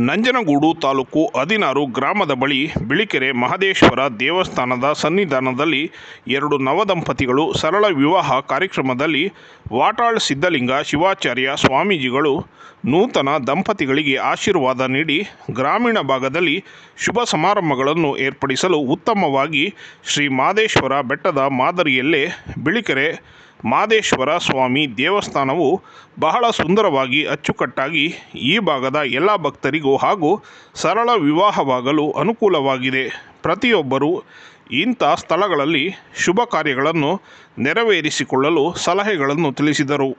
ನಂಜನಗೂಡು ತಾಲೂಕು ಹದಿನಾರು ಗ್ರಾಮದ ಬಳಿ ಬಿಳಿಕೆರೆ ಮಹದೇಶ್ವರ ದೇವಸ್ಥಾನದ ಸನ್ನಿಧಾನದಲ್ಲಿ ಎರಡು ನವದಂಪತಿಗಳು ಸರಳ ವಿವಾಹ ಕಾರ್ಯಕ್ರಮದಲ್ಲಿ ವಾಟಾಳ್ ಸಿದ್ಧಲಿಂಗ ಶಿವಾಚಾರ್ಯ ಸ್ವಾಮೀಜಿಗಳು ನೂತನ ದಂಪತಿಗಳಿಗೆ ಆಶೀರ್ವಾದ ನೀಡಿ ಗ್ರಾಮೀಣ ಭಾಗದಲ್ಲಿ ಶುಭ ಸಮಾರಂಭಗಳನ್ನು ಏರ್ಪಡಿಸಲು ಉತ್ತಮವಾಗಿ ಶ್ರೀ ಮಾದೇಶ್ವರ ಬೆಟ್ಟದ ಮಾದರಿಯಲ್ಲೇ ಬಿಳಿಕೆರೆ ಮಾದೇಶ್ವರ ಸ್ವಾಮಿ ದೇವಸ್ಥಾನವು ಬಹಳ ಸುಂದರವಾಗಿ ಅಚ್ಚುಕಟ್ಟಾಗಿ ಈ ಭಾಗದ ಎಲ್ಲ ಭಕ್ತರಿಗೂ ಹಾಗೂ ಸರಳ ವಿವಾಹವಾಗಲು ಅನುಕೂಲವಾಗಿದೆ. ಪ್ರತಿಯೊಬ್ಬರೂ ಇಂಥ ಸ್ಥಳಗಳಲ್ಲಿ ಶುಭ ಕಾರ್ಯಗಳನ್ನು ನೆರವೇರಿಸಿಕೊಳ್ಳಲು ಸಲಹೆಗಳನ್ನು ತಿಳಿಸಿದರು.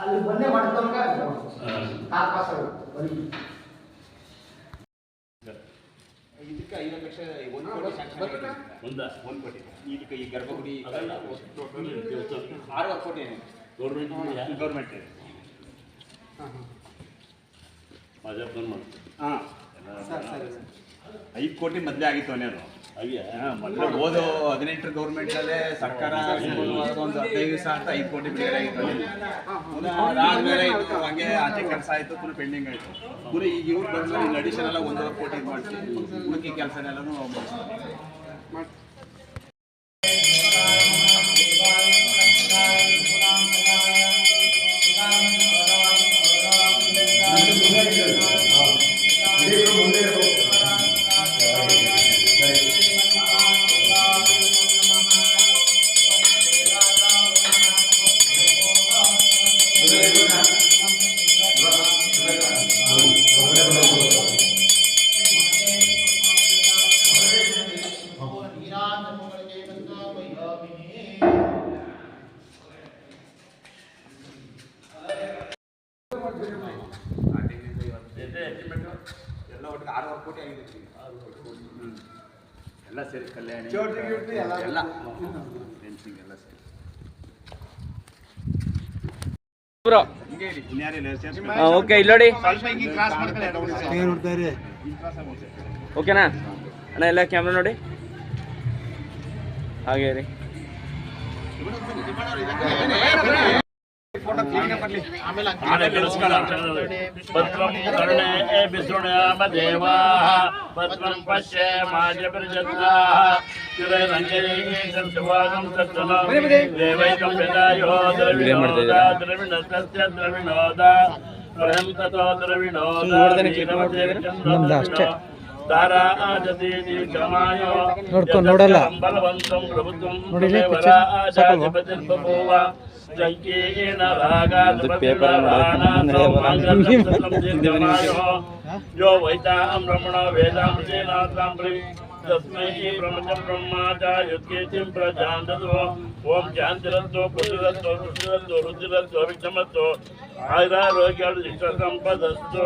ಅಲ್ಲಿ ಬಂದೇ ಮಾಡ್ಕೊಂಡ ಕಾರ್ ಪಾಸ್ ಇದಕ್ಕೆ ಐದು ಲಕ್ಷ ಒಂದು ಕೋಟಿ ಸ್ಯಾಂಕ್ಷನ್. ಒಂದ ಒಂದು ಕೋಟಿ ಇದಕ್ಕೆ ಈ ಗರ್ಭಗುಡಿ ಆರು ಕೋಟಿ ಗೌರ್ಮೆಂಟ್ ಗೌರ್ಮೆಂಟ್ ಮಜಾ ಬಂದ್ ಮಾಡ್ತೀವಿ ಹಾಂ ಐದು ಕೋಟಿ ಮೊದಲೇ ಆಗಿತ್ತು ಅವನೇನು ಮೊದಲು ಓದು ಹದಿನೆಂಟರ ಗೌರ್ಮೆಂಟಲ್ಲೇ ಸರ್ಕಾರ ಒಂದು ಹದಿನೈದು ದಿವಸ ಅಂತ ಐದು ಕೋಟಿ ಬಿಡುಗಡೆ ಆಗಿತ್ತು ಅದಾದ್ಮೇಲೆ ಹಂಗೆ ಆಚೆ ಕೆಲಸ ಆಯಿತು ಪುನಃ ಪೆಂಡಿಂಗ್ ಆಯಿತು. ಪುನಃ ಈಗ ಇವ್ರು ಇನ್ನು ಅಡಿಷನ್ ಎಲ್ಲ ಒಂದೂವರೆ ಕೋಟಿ ಮಾಡ್ತೀವಿ ಹುಡುಕಿ ಉಳಿಕೆ ಕೆಲಸನೆಲ್ಲನೂ ಮುಗಿಸ್ತಾರೆ ಎಲ್ಲ ಒಟ್ಟಿಗೆ ಆರೂವರೆ ಕೋಟಿ ಆಗಿದೆ ಸೇರಿ ಕಲ್ಯಾಣ ಎಲ್ಲ ಸೇರಿ. ಓಕೆ, ಇಲ್ಲಿ ನೋಡಿ. ಸ್ವಲ್ಪ ಹಿಂಗೆ ಕ್ರಾಸ್ ಮಾಡ್ಕೊಳ್ಳಿ ಓಕೆನಾ? ಅಣ್ಣ, ಎಲ್ಲ ಕ್ಯಾಮ್ರಾ ನೋಡಿ. ಹಾಗೆ ರೀ ಭದ್ರಂ ಕರುಣೆ ಬಿಸೃಣಾಮ ದೇವಾಃ. ಭದ್ರಂ ಪಶ್ಯ ಚಿರರಂಜನೀಕಂತವಾಗಂ ಸತ್ತನ ದೇವೈಕಂ ಯದಾಯೋ ದ್ರವಿಣೋದ. ದ್ರವಿಣಸ್ತಸ್ಯ ದ್ರವಿಣೋದ. ಸ್ವಯಂ ತಥೋ ದ್ರವಿಣೋದ. ಅಷ್ಟೇ. ನೋಡ್ಕೊಂಡು ನೋಡಲ್ಲ. ಬಲವಂತಂ ಪ್ರಭುತ್ವಂ ನೋಡಿಲ್ಲ ವರ picture? ಆಜಾತಿ ಬದಿರ್ಬಭೂವ ಸಂಕೀರ್ಣ ರಾಗಾತ್ paper यो वैतां रमणो वेदांसेनाथां ब्रवी तस्मै ब्रह्मच ब्रह्माचार्युत्केतिं प्रजां ददो ॐ शान्तिरत्तो पुतिरत्तो सुतिरत्तो रुद्रत्तो विक्रमत्तो आयुरारोग्यादिष्टसम्पदस्तु